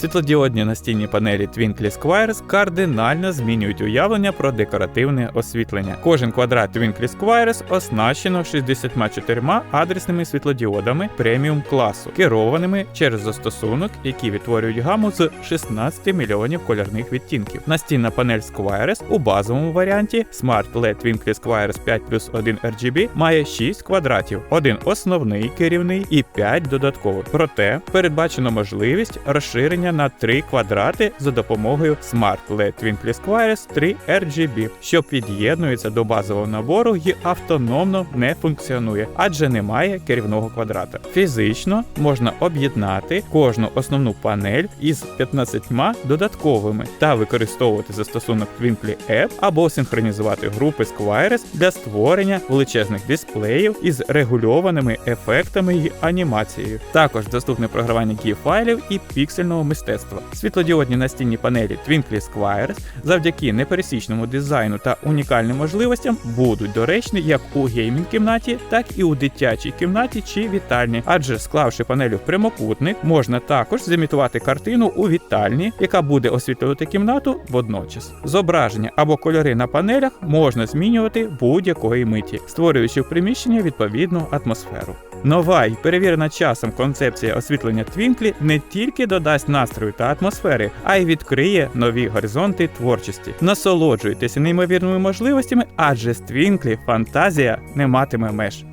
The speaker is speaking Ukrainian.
Світлодіодні настільні панелі Twinkly Squires кардинально змінюють уявлення про декоративне освітлення. Кожен квадрат Twinkly Squires оснащено 64 адресними світлодіодами преміум класу, керованими через застосунок, які відтворюють гаму з 16 мільйонів кольорних відтінків. Настільна панель Squires у базовому варіанті Smart LED Twinkly Squires 5 плюс 1 RGB має 6 квадратів, один основний керівний і 5 додаткових. Проте передбачено можливість розширення на 3 квадрати за допомогою Smart LED Twinkly Squires 3 RGB, що під'єднується до базового набору і автономно не функціонує, адже немає керівного квадрата. Фізично можна об'єднати кожну основну панель із 15 додатковими та використовувати застосунок Twinkly App або синхронізувати групи Squires для створення величезних дисплеїв із регульованими ефектами і анімацією. Також доступне програвання GIF файлів і піксельного мистецтва. Світлодіодні настільні панелі Twinkly Squires завдяки непересічному дизайну та унікальним можливостям будуть доречні як у геймінг кімнаті, так і у дитячій кімнаті чи вітальні, адже склавши панелю в прямокутник, можна також зімітувати картину у вітальні, яка буде освітлювати кімнату водночас. Зображення або кольори на панелях можна змінювати будь-якої миті, створюючи в приміщенні відповідну атмосферу. Нова і перевірена часом концепція освітлення Твінклі не тільки додасть настрою та атмосфери, а й відкриє нові горизонти творчості. Насолоджуйтеся неймовірними можливостями, адже з Твінклі фантазія не матиме меж.